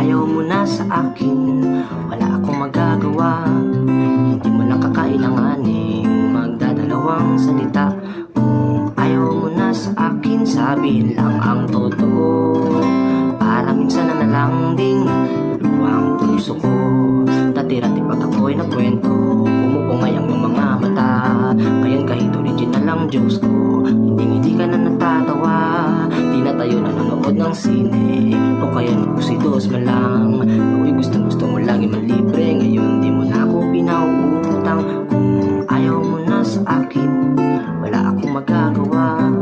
Ayaw mo na sa akin. Wala akong magagawa. Hindi mo lang kakailanganing Magdadalawang salita. Kung ayaw mo na sa akin Sabi lang ang totoo. Para minsan na nalang ding Luwang puso ko. Dati-dati pag ako'y nagkwento Umupungay ang mga mata. Ngayon kahit original ang jokes ko. Ng sine O kaya nagpusidos man lang Ako'y gustong gusto mo lagi man libre Ngayon di mo na ako pinauutang Kung ayaw mo na sa akin Wala akong magagawa.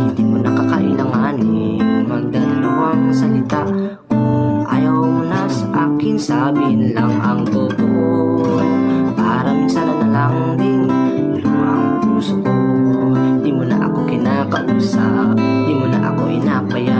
Hindi mo na kakailanganin Magdadalawang salita. Kung ayaw mo na sa akin Sabihin lang ang totoo. Para minsan na lang ding Luwang puso ko. Di mo na ako kinakausap. Di mo na ako inapayan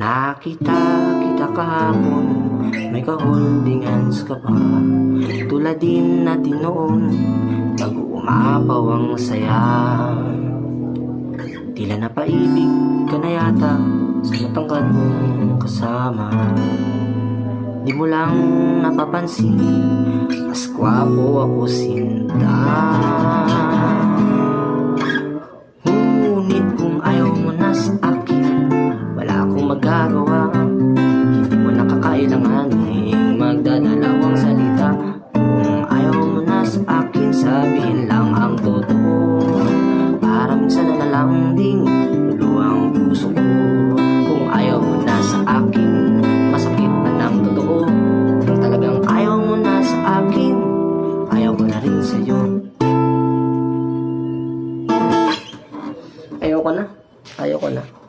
Nakita kita kahapon May ka-holding hands ka pa Tulad din natin noon Nag-uumapaw ang saya. Tila napaibig ka na yata Sa matangkad mong kasama. Di mo lang napapansin Mas gwapo ako sinta lang ding Luwang puso ko Kung ayaw mo na sa akin Masakit na ng totoo Kung talagang ayaw mo na sa akin Ayaw ko na rin sa'yo Ayoko na. Ayoko na.